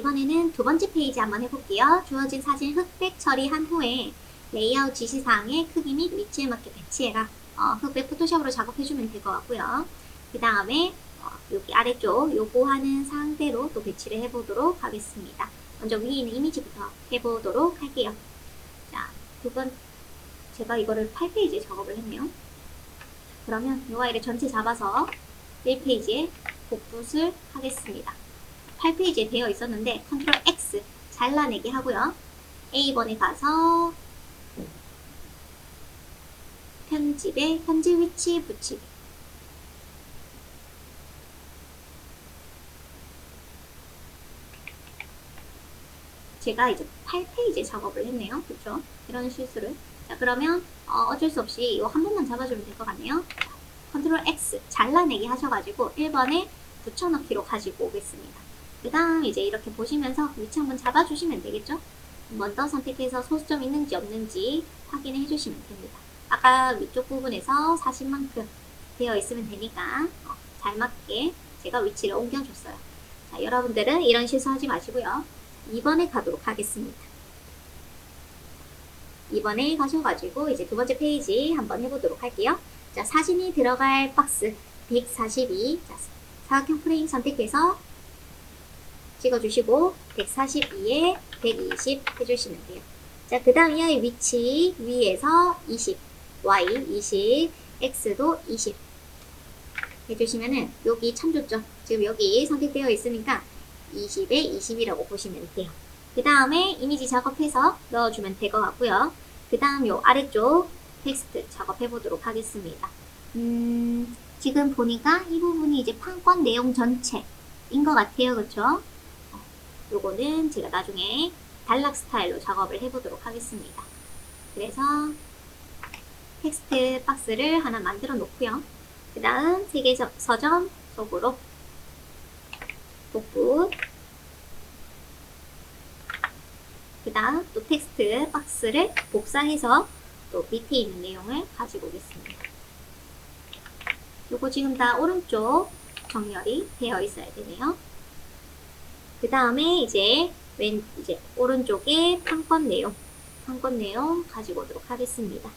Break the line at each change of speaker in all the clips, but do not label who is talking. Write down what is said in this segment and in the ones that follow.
이번에는 두 번째 페이지 한번 해볼게요. 주어진 사진 흑백 처리한 후에 레이아웃 지시사항의 크기 및 위치에 맞게 배치해라. 어, 흑백 포토샵으로 작업해주면 될 것 같고요. 그 다음에 어, 여기 아래쪽 요구하는 사항대로 또 배치를 해보도록 하겠습니다. 먼저 위에 있는 이미지부터 해보도록 할게요. 자, 두 번, 제가 이거를 8페이지에 작업을 했네요. 그러면 이 아이를 전체 잡아서 1페이지에 복붙을 하겠습니다. 8페이지에 되어 있었는데 컨트롤 X 잘라내기 하고요. A번에 가서 편집에 현재 위치 붙이기 제가 이제 8페이지 작업을 했네요. 그렇죠? 이런 실수를. 자, 그러면 어, 어쩔 수 없이 이거 한 번만 잡아주면 될 것 같네요. 자, 컨트롤 X 잘라내기 하셔가지고 1번에 붙여넣기로 가지고 오겠습니다. 그 다음 이제 이렇게 보시면서 위치 한번 잡아주시면 되겠죠? 한번더 선택해서 소수점 있는지 없는지 확인해 주시면 됩니다. 아까 위쪽 부분에서 40만큼 되어 있으면 되니까 어, 잘 맞게 제가 위치를 옮겨줬어요. 자, 여러분들은 이런 실수하지 마시고요. 2번에 가도록 하겠습니다. 2번에 가셔가지고 이제 두 번째 페이지 한번 해보도록 할게요. 자, 사진이 들어갈 박스 142. 자, 사각형 프레임 선택해서 찍어주시고 142에 120 해주시면 돼요. 자, 그 다음 이 아이 위치 위에서 20, Y 20, X도 20 해주시면은 여기 참조점 지금 여기 선택되어 있으니까 20에 20이라고 보시면 돼요. 그 다음에 이미지 작업해서 넣어주면 될 것 같고요. 그 다음 요 아래쪽 텍스트 작업해 보도록 하겠습니다. 음, 지금 보니까 이 부분이 이제 판권 내용 전체인 것 같아요. 그쵸? 어, 요거는 제가 나중에 단락 스타일로 작업을 해보도록 하겠습니다. 그래서 텍스트 박스를 하나 만들어 놓고요. 그 다음 세계 저- 서점 속으로 복붙 그 다음 또 텍스트 박스를 복사해서 또 밑에 있는 내용을 가지고 오겠습니다. 요거 지금 다 오른쪽 정렬이 되어 있어야 되네요. 그 다음에 이제 왼 이제 오른쪽에 판권 내용, 판권 내용 가지고 오도록 하겠습니다.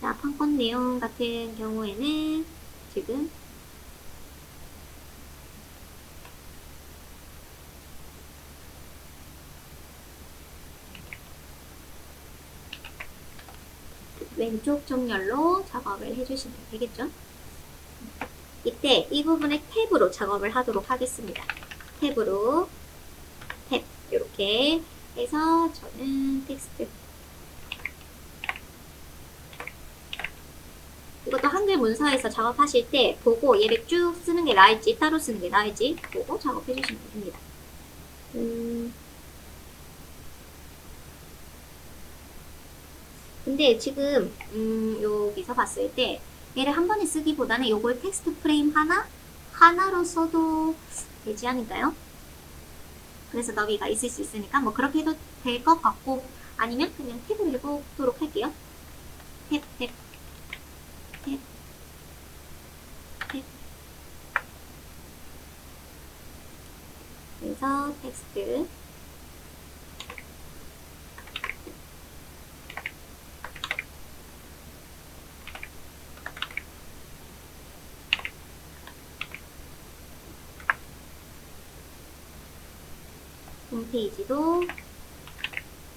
자, 판권 내용 같은 경우에는 지금 왼쪽 정렬로 작업을 해주시면 되겠죠? 이때 이 부분에 탭으로 작업을 하도록 하겠습니다. 탭으로 탭 이렇게 해서 저는 텍스트 이것도 한글 문서에서 작업하실 때 보고 얘를 쭉 쓰는 게 나을지 따로 쓰는 게 나을지 보고 작업해 주시면 됩니다. 음, 근데 지금 음, 여기서 봤을 때 얘를 한 번에 쓰기보다는 요걸 텍스트 프레임 하나 하나로 써도 되지 않을까요? 그래서 너비가 있을 수 있으니까 뭐 그렇게 해도 될 것 같고 아니면 그냥 탭을 해보도록 할게요. 탭, 탭, 탭, 탭. 그래서 텍스트 홈페이지도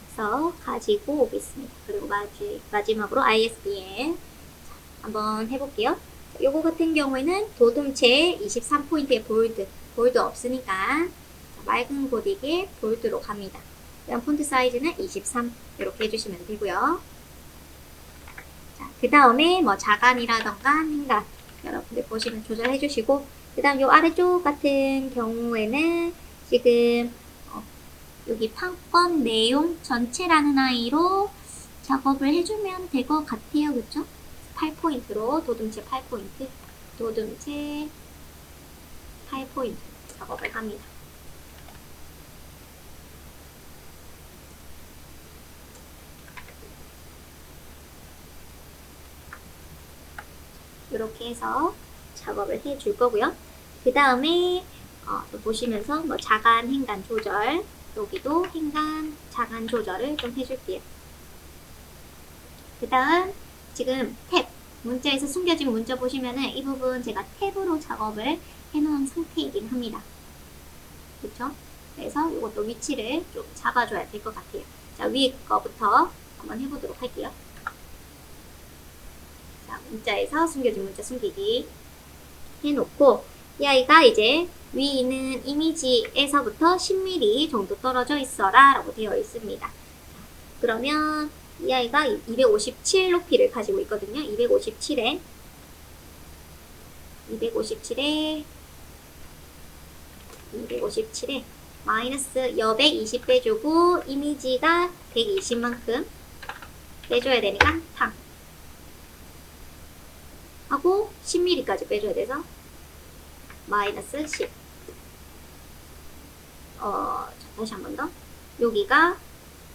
해서 가지고 오겠습니다. 그리고 마지, 마지막으로 ISBN 자, 한번 해볼게요. 자, 요거 같은 경우에는 도둠체 23포인트의 볼드, 볼드 없으니까 자, 맑은 고딕에 볼드로 갑니다. 그다음 폰트 사이즈는 23 이렇게 해주시면 되고요. 자, 그 다음에 뭐 자간이라던가 행간 여러분들 보시면 조절해 주시고 그 다음 요 아래쪽 같은 경우에는 지금 여기 판권 내용 전체라는 아이로 작업을 해주면 될 것 같아요. 그쵸? 8포인트로 도둠체 8포인트 도둠체 8포인트 작업을 합니다. 이렇게 해서 작업을 해 줄 거고요. 그 다음에 어, 또 보시면서 뭐 자간 행간 조절 여기도 행간 자간 조절을 좀 해줄게요. 그 다음 지금 탭 문자에서 숨겨진 문자 보시면은 이 부분 제가 탭으로 작업을 해놓은 상태이긴 합니다. 그렇죠? 그래서 이것도 위치를 좀 잡아줘야 될 것 같아요. 자 위에 거부터 한번 해보도록 할게요. 자 문자에서 숨겨진 문자 숨기기 해놓고 이 아이가 이제 위 있는 이미지에서부터 10mm 정도 떨어져 있어라 라고 되어 있습니다. 그러면 이 아이가 257 높이를 가지고 있거든요. 257에 257에 257에 마이너스 여백 20 빼주고 이미지가 120만큼 빼줘야 되니까 3 하고 10mm까지 빼줘야 돼서 마이너스 10 어, 자, 다시 한 번 더. 여기가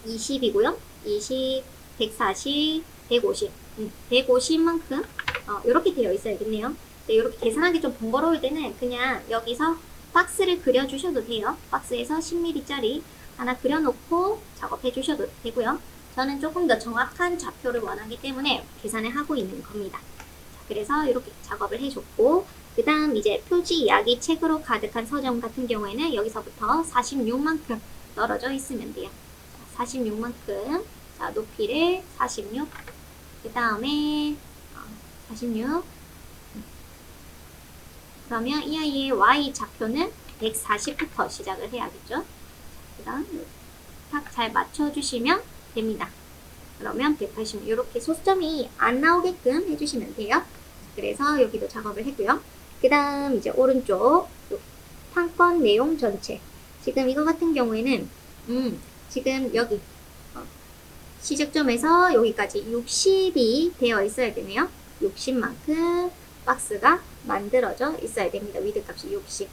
20이고요. 20, 140, 150. 음, 150만큼 어, 이렇게 되어 있어야겠네요. 네, 이렇게 계산하기 좀 번거로울 때는 그냥 여기서 박스를 그려주셔도 돼요. 박스에서 10mm짜리 하나 그려놓고 작업해 주셔도 되고요. 저는 조금 더 정확한 좌표를 원하기 때문에 계산을 하고 있는 겁니다. 자, 그래서 이렇게 작업을 해줬고 그 다음 이제 표지 이야기 책으로 가득한 서점 같은 경우에는 여기서부터 46만큼 떨어져 있으면 돼요. 자, 46만큼 자 높이를 46. 그 다음에 46. 그러면 이 아이의 y 좌표는 140부터 시작을 해야겠죠. 그 다음 딱 잘 맞춰주시면 됩니다. 그러면 180 이렇게 소점이 안 나오게끔 해주시면 돼요. 그래서 여기도 작업을 했고요. 그 다음 이제 오른쪽 판권 내용 전체. 지금 이거 같은 경우에는 음 지금 여기 어, 시작점에서 여기까지 60이 되어 있어야 되네요. 60만큼 박스가 만들어져 있어야 됩니다. 위드 값이 60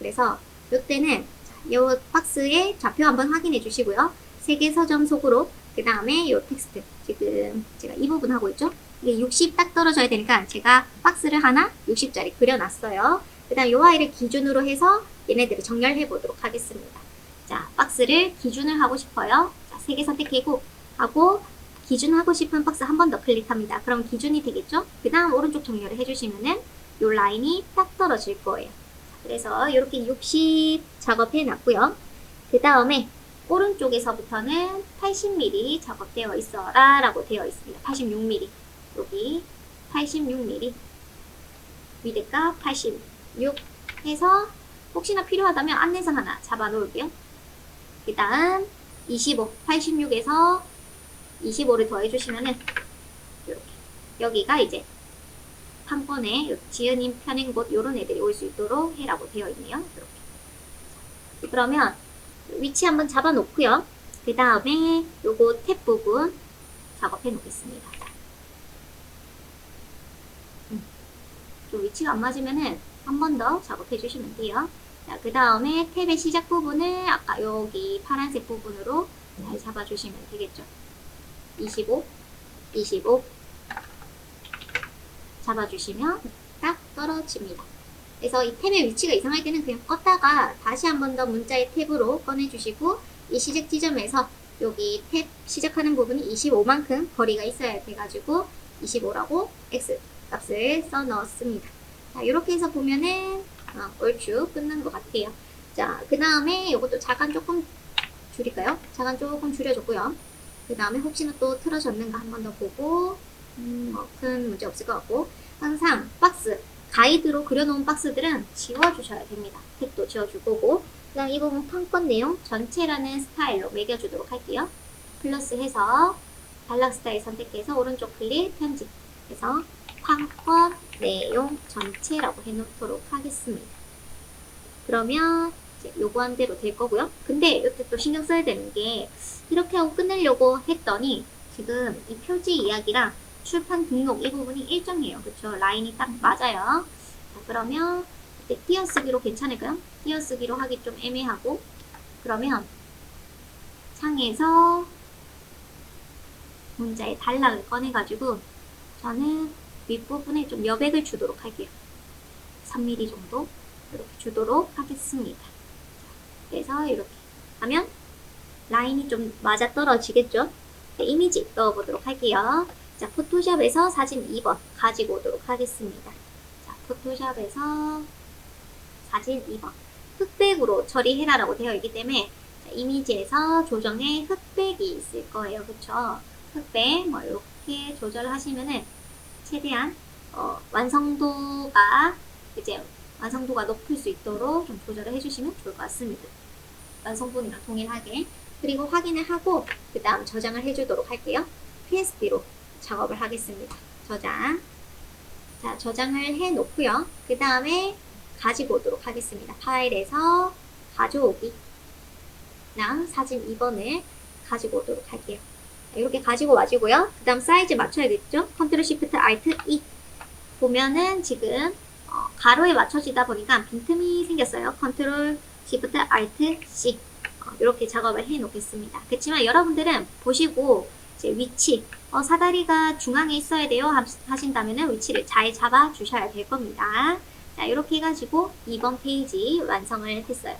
그래서 이때는 이 박스의 좌표 한번 확인해 주시고요. 세계 서점 속으로 그 다음에 이 텍스트. 지금 제가 이 부분 하고 있죠 이게 60 딱 떨어져야 되니까 제가 박스를 하나 60짜리 그려놨어요. 그 다음 요 아이를 기준으로 해서 얘네들을 정렬해 보도록 하겠습니다. 자, 박스를 기준을 하고 싶어요. 자, 세개 선택하고 하고 기준하고 싶은 박스 한 번 더 클릭합니다. 그럼 기준이 되겠죠? 그 다음 오른쪽 정렬을 해주시면은 요 라인이 딱 떨어질 거예요. 자, 그래서 이렇게 60 작업해 놨고요. 그 다음에 오른쪽에서부터는 80mm 작업되어 있어라 라고 되어 있습니다. 86mm. 여기 86mm 위드값 86 해서 혹시나 필요하다면 안내선 하나 잡아 놓을게요. 그 다음 25, 86에서 25를 더해 주시면은 이렇게 여기가 이제 한 번에 지은님 편행 곳 요런 애들이 올 수 있도록 해라고 되어 있네요. 이렇게. 그러면 위치 한번 잡아 놓고요. 그 다음에 요거 탭 부분 작업해 놓겠습니다. 좀 위치가 안 맞으면은 한 번 더 작업해 주시면 돼요. 자, 그 다음에 탭의 시작 부분을 아까 여기 파란색 부분으로 잘 잡아주시면 되겠죠. 25, 25 잡아주시면 딱 떨어집니다. 그래서 이 탭의 위치가 이상할 때는 그냥 껐다가 다시 한 번 더 문자의 탭으로 꺼내주시고 이 시작 지점에서 여기 탭 시작하는 부분이 25만큼 거리가 있어야 돼가지고 25라고 X 값을 써 넣었습니다. 자, 이렇게 해서 보면은 어, 얼추 끝난 것 같아요. 자, 그 다음에 이것도 자간 조금 줄일까요? 자간 조금 줄여줬고요. 그 다음에 혹시나 또 틀어졌는가 한 번 더 보고 음, 뭐 큰 문제 없을 것 같고 항상 박스 가이드로 그려놓은 박스들은 지워주셔야 됩니다. 탭도 지워줄 거고 그 다음 이 부분 판권 내용 전체라는 스타일로 매겨주도록 할게요. 플러스 해서 단락 스타일 선택해서 오른쪽 클릭 편집 해서 판권 내용 전체라고 해놓도록 하겠습니다. 그러면 이제 요구한 대로 될 거고요. 근데 이때 또 신경 써야 되는 게 이렇게 하고 끝내려고 했더니 지금 이 표지 이야기랑 출판 등록 이 부분이 일정해요. 그쵸? 라인이 딱 맞아요. 자, 그러면 이때 띄어쓰기로 괜찮을까요? 띄어쓰기로 하기 좀 애매하고 그러면 창에서 문자의 단락을 꺼내가지고 저는 윗부분에 좀 여백을 주도록 할게요. 3mm 정도 이렇게 주도록 하겠습니다. 그래서 이렇게 하면 라인이 좀 맞아 떨어지겠죠? 네, 이미지 넣어보도록 할게요. 자, 포토샵에서 사진 2번 가지고 오도록 하겠습니다. 자, 포토샵에서 사진 2번. 흑백으로 처리해라라고 되어 있기 때문에 자, 이미지에서 조정에 흑백이 있을 거예요. 그쵸? 흑백, 뭐, 이렇게 조절을 하시면은 최대한 어, 완성도가 이제 완성도가 높을 수 있도록 좀 조절을 해주시면 좋을 것 같습니다. 완성본이랑 동일하게. 그리고 확인을 하고 그 다음 저장을 해주도록 할게요. PSD로 작업을 하겠습니다. 저장. 자, 저장을 해 놓고요. 그 다음에 가지고 오도록 하겠습니다. 파일에서 가져오기. 랑 사진 2번을 가지고 오도록 할게요. 자, 이렇게 가지고 와주고요. 그 다음 사이즈 맞춰야겠죠? 컨트롤 시프트 알트 E. 보면은 지금 어, 가로에 맞춰지다 보니까 빈틈이 생겼어요. 컨트롤 시프트 알트 C. 어, 이렇게 작업을 해 놓겠습니다. 그렇지만 여러분들은 보시고 이제 위치, 어, 사다리가 중앙에 있어야 돼요 하- 하신다면은 위치를 잘 잡아 주셔야 될 겁니다. 자, 이렇게 해가지고 2번 페이지 완성을 했어요.